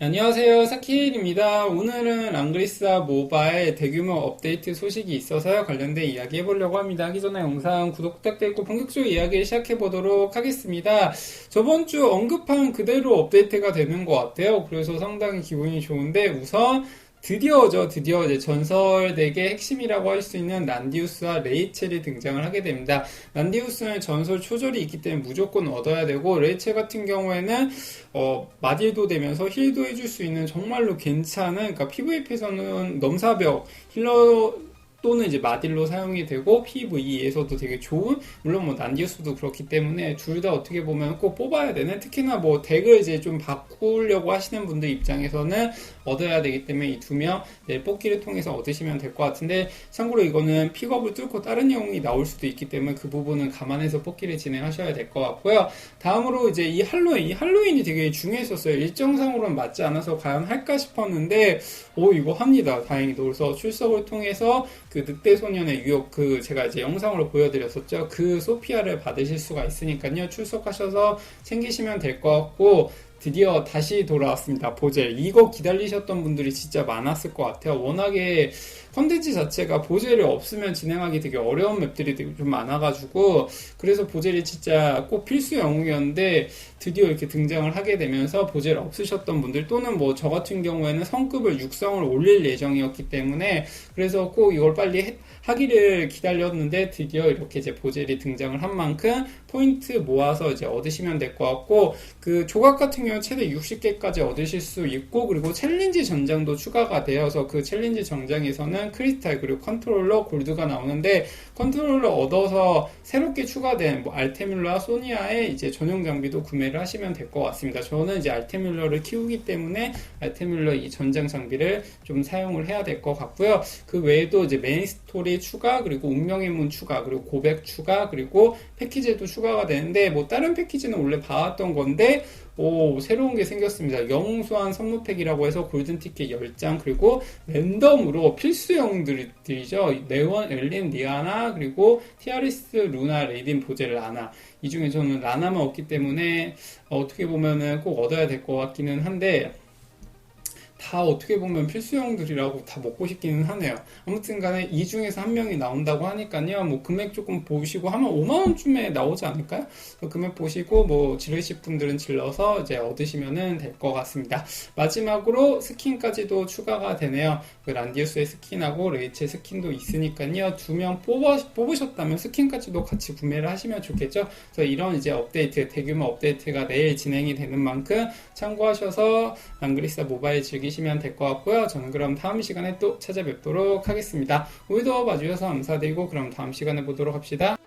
안녕하세요. 사키일입니다. 오늘은 랑그리사 모바일 대규모 업데이트 소식이 있어서 관련된 이야기 해보려고 합니다. 하기 전에 영상 구독 부탁드리고 본격적으로 이야기 시작해보도록 하겠습니다. 저번 주 언급한 그대로 업데이트가 되는 것 같아요. 그래서 상당히 기분이 좋은데 우선 드디어죠. 드디어 이제 전설덱의 핵심이라고 할 수 있는 난디우스와 레이첼이 등장을 하게 됩니다. 난디우스는 전설 초절이 있기 때문에 무조건 얻어야 되고 레이첼 같은 경우에는 어, 마딜도 되면서 힐도 해줄 수 있는 정말로 괜찮은 그러니까 PVP에서는 넘사벽 힐러 또는 이제 마딜로 사용이 되고 PVE에서도 되게 좋은 물론 뭐 난디우스도 그렇기 때문에 둘 다 어떻게 보면 꼭 뽑아야 되는 특히나 뭐 덱을 이제 좀 바꾸려고 하시는 분들 입장에서는 얻어야 되기 때문에 이 두명 내일 뽑기를 통해서 얻으시면 될 것 같은데 참고로 이거는 픽업을 뚫고 다른 영웅이 나올 수도 있기 때문에 그 부분은 감안해서 뽑기를 진행하셔야 될 것 같고요. 다음으로 이제 이 할로윈 이 할로윈이 되게 중요했었어요. 일정상으로는 맞지 않아서 과연 할까 싶었는데 오 이거 합니다. 다행히도 그래서 출석을 통해서 그 늑대 소년의 유혹 그 제가 이제 영상으로 보여드렸었죠. 그 소피아를 받으실 수가 있으니까요. 출석하셔서 챙기시면 될 것 같고 드디어 다시 돌아왔습니다. 보젤. 이거 기다리셨던 분들이 진짜 많았을 것 같아요. 워낙에 컨텐츠 자체가 보젤이 없으면 진행하기 되게 어려운 맵들이 되게 좀 많아가지고 그래서 보젤이 진짜 꼭 필수 영웅이었는데 드디어 이렇게 등장을 하게 되면서 보젤 없으셨던 분들 또는 뭐 저 같은 경우에는 성급을 육성을 올릴 예정이었기 때문에 그래서 꼭 이걸 빨리 해, 하기를 기다렸는데 드디어 이렇게 이제 보젤이 등장을 한 만큼 포인트 모아서 이제 얻으시면 될 것 같고 그 조각 같은 경우 최대 60개까지 얻으실 수 있고 그리고 챌린지 전장도 추가가 되어서 그 챌린지 전장에서는 크리스탈 그리고 컨트롤러 골드가 나오는데 컨트롤러 얻어서 새롭게 추가된 뭐 알테뮬러와 소니아의 이제 전용 장비도 구매를 하시면 될 것 같습니다. 저는 이제 알테뮬러를 키우기 때문에 알테뮬러 이 전장 장비를 좀 사용을 해야 될 것 같고요. 그 외에도 이제 메인 스토리 추가 그리고 운명의 문 추가 그리고 고백 추가 그리고 패키지도 추가가 되는데 뭐 다른 패키지는 원래 봐왔던 건데 오, 새로운 게 생겼습니다. 영웅소환 선물팩이라고 해서 골든티켓 10장, 그리고 랜덤으로 필수 영웅들이죠. 네원, 엘린, 리아나, 그리고 티아리스, 루나, 레이딘, 보젤, 라나. 이 중에 저는 라나만 없기 때문에 어떻게 보면은 꼭 얻어야 될 것 같기는 한데, 다 어떻게 보면 필수형들이라고 다 먹고 싶기는 하네요. 아무튼 간에 이 중에서 한 명이 나온다고 하니까요. 뭐 금액 조금 보시고 하면 5만원쯤에 나오지 않을까요? 금액 보시고 뭐 지르실 분들은 질러서 이제 얻으시면 될것 같습니다. 마지막으로 스킨까지도 추가가 되네요. 그 란디우스의 스킨하고 레이첼 스킨도 있으니까요. 두 명 뽑으셨다면 스킨까지도 같이 구매를 하시면 좋겠죠. 그래서 이런 이제 업데이트, 대규모 업데이트가 내일 진행이 되는 만큼 참고하셔서 랑그리사 모바일 즐기 즐 기시면 될 것 같고요. 저는 그럼 다음 시간에 또 찾아뵙도록 하겠습니다. 오늘도 봐주셔서 감사드리고 그럼 다음 시간에 보도록 합시다.